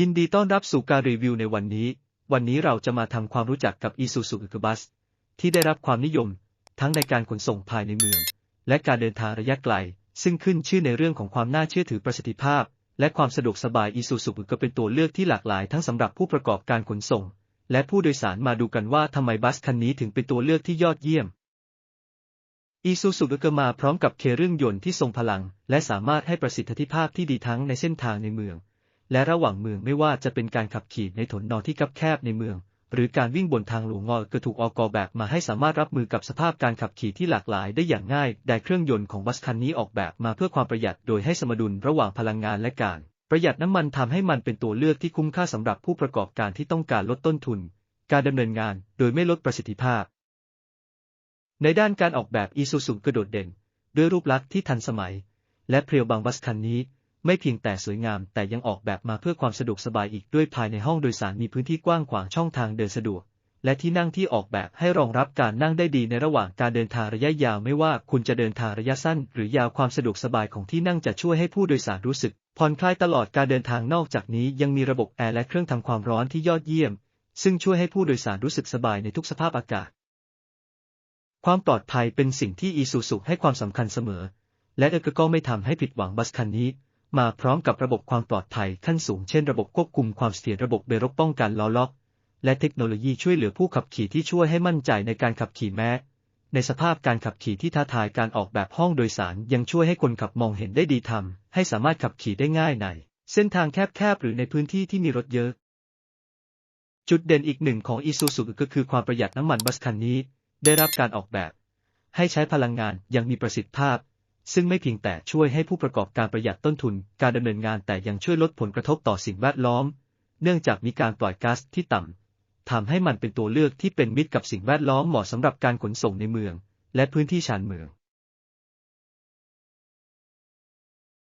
ยินดีต้อนรับสู่การรีวิวในวันนี้ วันนี้เราจะมาทำความรู้จักกับ Isuzu u k b u s ที่ได้รับความนิยม ทั้งในการขนส่งภายในเมือง และการเดินทางระยะไกล ซึ่งขึ้นชื่อในเรื่องของความน่าเชื่อถือประสิทธิภาพ และความสะดวกสบาย Isuzu u k เป็นตัวเลือกที่หลากหลาย ทั้งสำหรับผู้ประกอบการขนส่ง และผู้โดยสารมาดูกันว่าทำไมบัสคันนี้ถึงเป็นตัวเลือกที่ยอดเยี่ยม Isuzu u k มาพร้อมกับเครื่องยนต์ที่ทรงพลัง และสามารถให้ประสิทธิภาพที่ดีทั้งในเส้นทางในเมือง และระหว่างเมืองไม่ว่าจะเป็นการขับขี่ในถนนนอที่คับแคบในเมือง หรือการวิ่งบนทางหลวงงอก็ถูกออกแบบมาให้สามารถรับมือกับสภาพการขับขี่ที่หลากหลายได้อย่างง่ายแต่เครื่องยนต์ของบัสคันนี้ออกแบบมาเพื่อความประหยัดโดยให้สมดุลระหว่างพลังงานและการ ประหยัดน้ำมันทำให้มันเป็นตัวเลือกที่คุ้มค่าสำหรับผู้ประกอบการที่ต้องการลดต้นทุน การดำเนินงานโดยไม่ลดประสิทธิภาพ ในด้านการออกแบบอีซูซูกระโดดเด่น ด้วยรูปลักษณ์ที่ทันสมัย และเพรียวบางบัสคันนี้ ไม่เพียงแต่สวยงามแต่ยังออกแบบมาเพื่อความสะดวกสบายอีกด้วยภายในห้องโดยสารมีพื้นที่กว้างขวางช่องทางเดินสะดวก และที่นั่งที่ออกแบบให้รองรับการนั่งได้ดีในระหว่างการเดินทางระยะยาวไม่ว่าคุณจะเดินทางระยะสั้น หรือยาวความสะดวกสบายของที่นั่งจะช่วยให้ผู้โดยสารรู้สึกผ่อนคลายตลอดการเดินทางนอกจากนี้ยังมีระบบแอร์และเครื่องทำความร้อนที่ยอดเยี่ยม ซึ่งช่วยให้ผู้โดยสารรู้สึกสบายในทุกสภาพอากาศ ความปลอดภัยเป็นสิ่งที่อีซูซุให้ความสำคัญเสมอ และเอก็ไม่ทำให้ผิดหวังบัสคันนี้ มาพร้อมกับระบบความปลอดภัยขั้นสูงเช่นระบบควบคุมความเสถียรระบบเบรกป้องกันล้อล็อก และเทคโนโลยีช่วยเหลือผู้ขับขี่ที่ช่วยให้มั่นใจในการขับขี่แม้ ในสภาพการขับขี่ที่ท้าทายการออกแบบห้องโดยสารยังช่วยให้คนขับมองเห็นได้ดีทำให้สามารถขับขี่ได้ง่ายใน เส้นทางแคบๆหรือในพื้นที่ที่มีรถเยอะ จุดเด่นอีกหนึ่งของ Isuzu ก็คือความประหยัดน้ำมันบัสคันนี้ ได้รับการออกแบบ ให้ใช้พลังงานอย่างมีประสิทธิภาพ ซึ่งไม่เพียงแต่ช่วยให้ผู้ประกอบการประหยัดต้นทุนการดำเนินงานแต่ยังช่วยลดผลกระทบต่อสิ่งแวดล้อม เนื่องจากมีการปล่อยก๊าซที่ต่ำทำให้มันเป็นตัวเลือกที่เป็นมิตรกับสิ่งแวดล้อมเหมาะสำหรับการขนส่งในเมือง และพื้นที่ชานเมือง